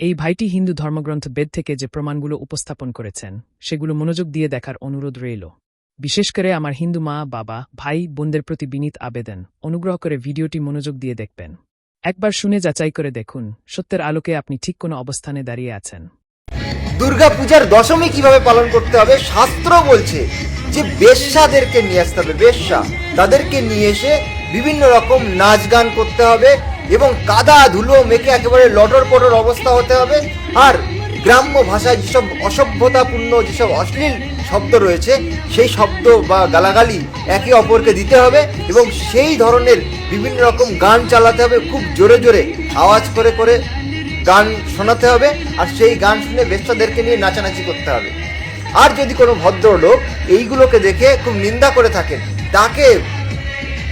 এই ভাইটি হিন্দু ধর্মগ্রন্থ বেদ থেকে যে প্রমাণগুলো উপস্থাপন করেছেন, সেগুলো মনোযোগ দিয়ে দেখার অনুরোধ রইল। বিশেষ করে আমার হিন্দু মা, বাবা, ভাই, বোনদের প্রতি বিনীত আবেদন, অনুগ্রহ করে ভিডিওটি মনোযোগ দিয়ে দেখবেন। একবার শুনে যাচাই করে দেখুন, সত্যের আলোকে আপনি ঠিক কোনো অবস্থানে দাঁড়িয়ে আছেন। দুর্গা পূজার দশমী কীভাবে পালন করতে হবে, শাস্ত্র বলছে যে বেশ্যাদেরকে নিয়ে আসতে হবে, বেশ্যা। তাদেরকে নিয়ে এসে বিভিন্ন রকম নাচ গান করতে হবে এবং কাদা ধুলো মেখে একেবারে লটর পটর অবস্থা হতে হবে। আর গ্রাম্য ভাষায় যেসব অসভ্যতাপূর্ণ যেসব অশ্লীল শব্দ রয়েছে, সেই শব্দ বা গালাগালি একে অপরকে দিতে হবে এবং সেই ধরনের বিভিন্ন রকম গান চালাতে হবে, খুব জোরে জোরে আওয়াজ করে করে গান শোনাতে হবে আর সেই গান শুনে বেশ্যাদেরকে নিয়ে নাচানাচি করতে হবে। আর যদি কোনো ভদ্রলোক এইগুলোকে দেখে খুব নিন্দা করে থাকেন, তাকে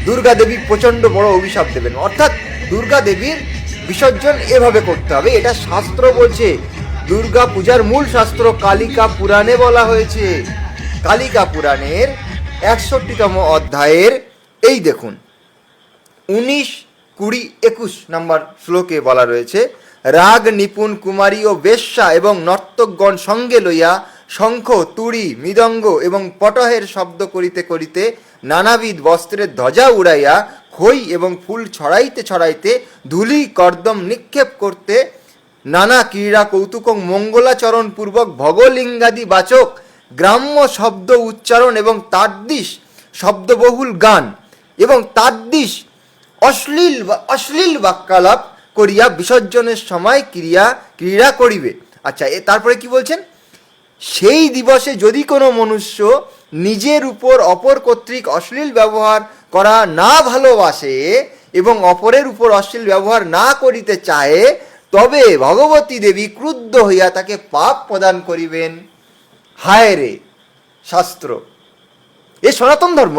দুর্গা দেবী প্রচণ্ড বড় অভিশাপ দেবেন। অর্থাৎ দুর্গা দেবীর বিসর্জন এভাবে করতে হবে। এটা শাস্ত্র বলছে, দুর্গা পূজার মূল শাস্ত্র কালিকা পুরাণে বলা হয়েছে। কালিকা পুরাণের একষট্টিতম অধ্যায়ের, এই দেখুন, উনিশ কুড়ি একুশ নাম্বার শ্লোকে বলা রয়েছে, রাগ নিপুণ কুমারী ও বেশ্যা এবং নর্তকগণ সঙ্গে লইয়া শঙ্খ, তুড়ি, মৃদঙ্গ এবং পটহের শব্দ করিতে করিতে নানাবিধ বস্ত্রের ধ্বজা উড়াইয়া খই এবং ফুল ছড়াইতে ছড়াইতে ধুলি, কর্দম নিক্ষেপ করতে নানা ক্রীড়া কৌতুক মঙ্গলাচরণ পূর্বক ভগলিঙ্গাদি বাচক গ্রাম্য শব্দ উচ্চারণ এবং তাদ্দিশ শব্দবহুল গান এবং তাদ্দিশ অশ্লীল অশ্লীল বাক্যালাপ করিয়া বিসর্জনের সময় ক্রিয়া, ক্রীড়া করিবে। আচ্ছা এ, তারপরে কি বলছেন? সেই দিবসে যদি কোনো মনুষ্য নিজের উপর অপর কর্তৃক অশ্লীল ব্যবহার করা না ভালোবাসে এবং অপরের উপর অশ্লীল ব্যবহার না করিতে চায়, তবে ভগবতী দেবী ক্রুদ্ধ হইয়া তাকে পাপ প্রদান করিবেন। হায় রে শাস্ত্র। এ সনাতন ধর্ম,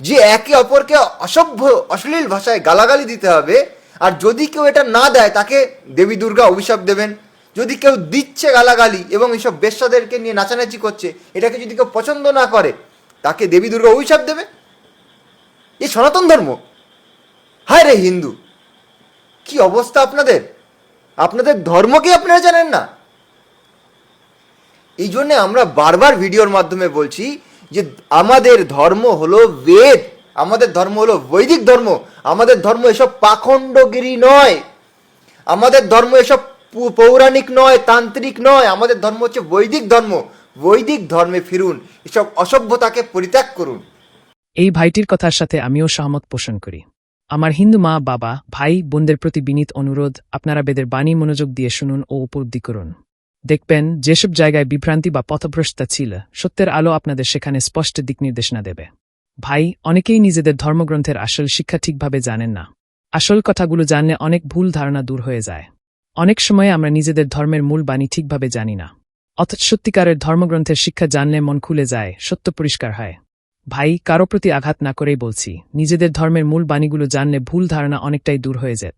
যে একে অপরকে অসভ্য, অশ্লীল ভাষায় গালাগালি দিতে হবে, আর যদি কেউ এটা না দেয়, তাকে দেবী দুর্গা অভিশাপ দেবেন। যদি কেউ দিচ্ছে গালাগালি এবং এইসব বেশ্যাদেরকে নিয়ে নাচানাচি করছে, এটাকে যদি কেউ পছন্দ না করে, তাকে দেবী দুর্গা অভিশাপ দেবে? এ সনাতন ধর্ম। হায় রে হিন্দু, কি অবস্থা আপনাদের? আপনাদের ধর্মকে আপনারা জানেন না। এই জন্যে আমরা বারবার ভিডিওর মাধ্যমে বলছি যে আমাদের ধর্ম হলো বেদ, আমাদের ধর্ম হলো বৈদিক ধর্ম, আমাদের ধর্ম এসব পাখণ্ডগিরি নয়। আমাদের ধর্ম এসব পৌরাণিক নয়, তান্ত্রিক নয়, আমাদের ধর্ম হচ্ছে বৈদিক ধর্ম। বৈদিক ধর্মে ফিরুন, এসব অসভ্যতাকে পরিত্যাগ করুন। এই ভাইটির কথার সাথে আমিও সহমত পোষণ করি। আমার হিন্দু মা, বাবা, ভাই, বোনদের প্রতি বিনীত অনুরোধ, আপনারা বেদের বাণী, মনোযোগ দিয়ে শুনুন ও উপলব্ধি করুন। দেখবেন, যেসব জায়গায় বিভ্রান্তি বা পথভ্রষ্টতা ছিল, সত্যের আলো আপনাদের সেখানে স্পষ্ট দিক নির্দেশনা দেবে। ভাই, অনেকেই নিজেদের ধর্মগ্রন্থের আসল শিক্ষা ঠিকভাবে জানেন না। আসল কথাগুলো জানলে অনেক ভুল ধারণা দূর হয়ে যায়। অনেক সময় আমরা নিজেদের ধর্মের মূল বাণী ঠিকভাবে জানি না। অথচ সত্যিকারের ধর্মগ্রন্থের শিক্ষা জানলে মন খুলে যায়, সত্য পরিষ্কার হয়। ভাই, কারও প্রতি আঘাত না করেই বলছি, নিজেদের ধর্মের মূল বাণীগুলো জানলে ভুল ধারণা অনেকটাই দূর হয়ে যায়।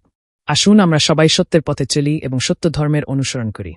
আসুন আমরা সবাই সত্যের পথে চলি এবং সত্য ধর্মের অনুসরণ করি।